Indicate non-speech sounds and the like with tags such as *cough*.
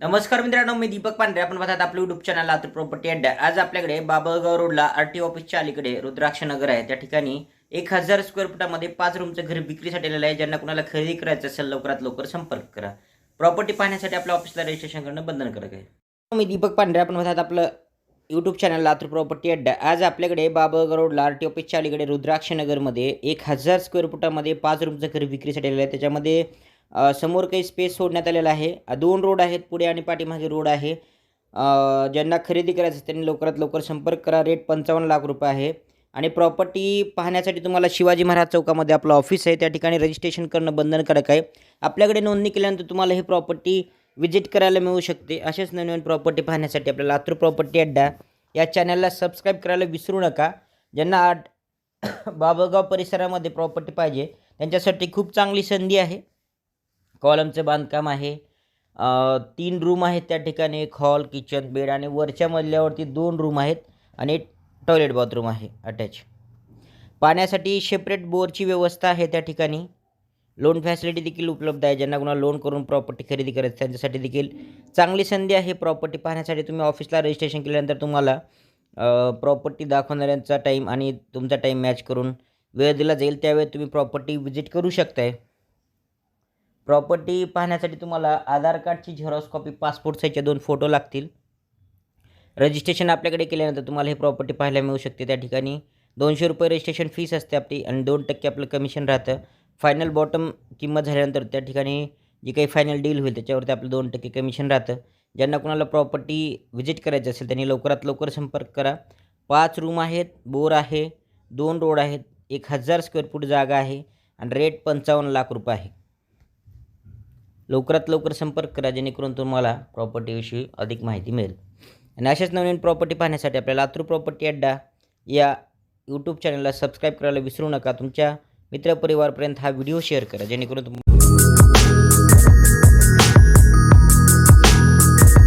नमस्कार मित्रांनो मी दीपक पांढरे. आपण पाहतात आपलं युट्यूब चॅनल लातूर प्रॉपर्टी अड्डा आज आपल्याकडे बाबळगाव रोडला आर टी ऑफिसच्या अलीकडे रुद्राक्ष नगर आहे. त्या ठिकाणी एक हजार स्क्वेअर फुटामध्ये पाच रूमचं घर विक्रीसाठी आलेलं आहे. ज्यांना कुणाला खरेदी करायचं असेल लवकरात लवकर संपर्क करा. प्रॉपर्टी पाहण्यासाठी आपल्या ऑफिसला रजिस्ट्रेशन करणं बंधनकारक आहे मी दीपक पांढरे. आपण पाहतात आपलं यूट्यूब चॅनल लातूर प्रॉपर्टी अड्डा आज आपल्याकडे बाबळगाव रोडला आर टी ऑफिसच्या अलीकडे रुद्राक्ष नगरमध्ये एक हजार स्क्वेअर फुटामध्ये पाच रूमचं घर विक्रीसाठी आलेलं आहे. त्याच्यामध्ये समोर काही स्पेस सोडण्यात आलेला आहे. दोन रोड आहेत पुढे आणि पाठीमागे रोड आहे. ज्यांना खरेदी करायचं त्यांनी लवकरात लवकर संपर्क करा. रेट पंचावन्न लाख रुपये आहे. आणि प्रॉपर्टी पाहण्यासाठी तुम्हाला शिवाजी महाराज चौकामध्ये आपलं ऑफिस आहे. त्या ठिकाणी रजिस्ट्रेशन करणं बंधनकारक आहे. आपल्याकडे नोंदणी केल्यानंतर तुम्हाला ही प्रॉपर्टी विजिट करायला मिळू शकते. असेच नवीन प्रॉपर्टी पाहण्यासाठी आपल्या लातूर प्रॉपर्टी अड्डा या चॅनलला सबस्क्राईब करायला विसरू नका. ज्यांना आठ *coughs* बाबळगाव परिसरामध्ये प्रॉपर्टी पाहिजे त्यांच्यासाठी खूप चांगली संधी आहे. कॉलमचं बांधकाम आहे. तीन रूम आहेत त्या ठिकाणी एक हॉल किचन बेड आणि वरच्या मजल्यावरती दोन रूम आहेत आणि एक टॉयलेट बाथरूम आहे अटॅच. पाण्यासाठी सेपरेट बोरची व्यवस्था आहे त्या ठिकाणी. लोन फॅसिलिटी देखील उपलब्ध आहे. ज्यांना कुणाला लोन करून प्रॉपर्टी खरेदी करायची त्यांच्यासाठी देखील चांगली संधी आहे प्रॉपर्टी पाहण्यासाठी. तुम्ही ऑफिसला रजिस्ट्रेशन केल्यानंतर तुम्हाला प्रॉपर्टी दाखवणाऱ्यांचा टाईम आणि तुमचा टाईम मॅच करून वेळ दिला जाईल. त्यावेळी तुम्ही प्रॉपर्टी व्हिजिट करू शकताय. प्रॉपर्टी पाहण्यासाठी तुम्हाला आधार कार्डची झेरॉक्स कॉपी पासपोर्ट साईजचे दोन फोटो लागतील. रजिस्ट्रेशन आपल्याकडे केल्यानंतर तुम्हाला हे प्रॉपर्टी पाहायला मिळू शकते. त्या ठिकाणी दोनशे रुपये रजिस्ट्रेशन फीस असते आपली आणि दोन टक्के आपलं कमिशन राहतं. फायनल बॉटम किंमत झाल्यानंतर त्या ठिकाणी जी काही फायनल डील होईल त्याच्यावरती आपलं दोन टक्के कमिशन राहतं. ज्यांना कुणाला प्रॉपर्टी व्हिजिट करायची असेल त्यांनी लवकरात लवकर संपर्क करा. पाच रूम आहेत बोर आहे दोन रोड आहेत एक हजार स्क्वेअर फूट जागा आहे आणि रेट पंचावन्न लाख रुपये आहे. लवकरात लवकर संपर्क करा जेणेकरून तुम्हाला प्रॉपर्टीविषयी अधिक माहिती मिळेल. आणि अशाच नवीन प्रॉपर्टी पाहण्यासाठी आपल्याला लातूर प्रॉपर्टी अड्डा या यूट्यूब चॅनलला सबस्क्राईब करायला विसरू नका. तुमच्या मित्रपरिवारपर्यंत हा व्हिडिओ शेअर करा जेणेकरून तुम